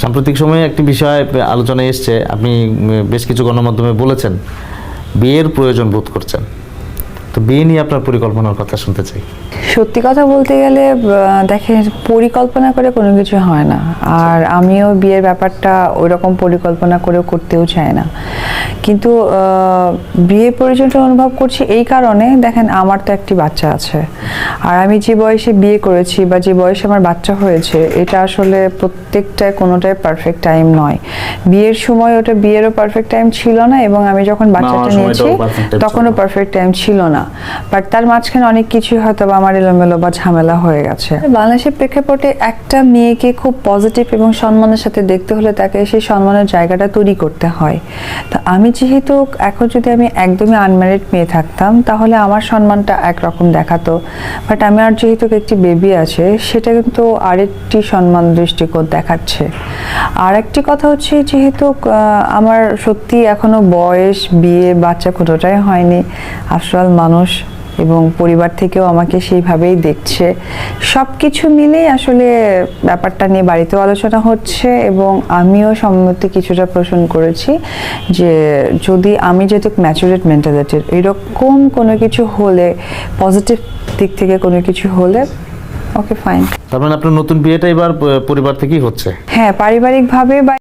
সাম্প্রতিক সময়ে একটি বিষয় আলোচনায় এসছে, আপনি বেশ কিছু গণমাধ্যমে বলেছেন, বিয়ের প্রয়োজন বোধ করছেন। তো বিয়ে নিয়ে আপনার পরিকল্পনার কথা শুনতে চাই। সত্যি কথা বলতে গেলে দেখেন পরিকল্পনা করে কোনো কিছু হয় না। আর আমিও বিয়ের ব্যাপারটা ওই রকম পরিকল্পনা করেও করতেও চাই না। কিন্তু বিয়ের প্রয়োজনটা অনুভব করছি এই কারণে দেখেন আমার তো একটি বাচ্চা আছে। আর আমি যে বয়সে বিয়ে করেছি বা যে বয়সে আমার বাচ্চা হয়েছে এটা আসলে প্রত্যেকটায় কোনোটাই পারফেক্ট টাইম নয়। বিয়ের সময় ওটা বিয়েরও পারফেক্ট টাইম ছিল না এবং আমি যখন বাচ্চাটা নিয়েছি তখনও পারফেক্ট টাইম ছিল না। বাট তার মাঝখানে অনেক কিছুই হয়তো বা আমার এলোমেলো বা ঝামেলা হয়ে গেছে। বাংলাদেশের প্রেক্ষাপটে একটা মেয়েকে খুব পজিটিভ এবং সম্মানের সাথে দেখতে হলে তাকে সেই সম্মানের জায়গাটা তৈরি করতে হয়। তো আমি যেহেতু এখন যদি আমি একদমই আনম্যারিড মেয়ে থাকতাম, তাহলে আমার সম্মানটা একরকম দেখাতো। বাট আমি আর যেহেতু একটি বেবি আছে, সেটা কিন্তু আরেকটি সম্মান দৃষ্টিকোণ দেখাচ্ছে। আর একটি কথা হচ্ছে যেহেতু আমার সত্যি এখনও বয়স, বিয়ে, বাচ্চা কোনোটাই হয়নি। আফটার মানুষ এবং পরিবার থেকেও আমাকে সেইভাবেই দেখছে। সব কিছু মিলেই আসলে ব্যাপারটা নিয়ে বাড়িতেও আলোচনা হচ্ছে এবং আমিও সম্মতি কিছুটা পোষণ করেছি যে যদি আমি যেহেতু ম্যাচুরেট মেন্টালিটির এরকম কোনো কিছু হলে পজিটিভ দিক থেকে কোনো কিছু হলে ওকে ফাইন তার মানে আপনার নতুন বিয়েটা এবার পরিবার থেকেই হচ্ছে? হ্যাঁ পারিবারিকভাবে বা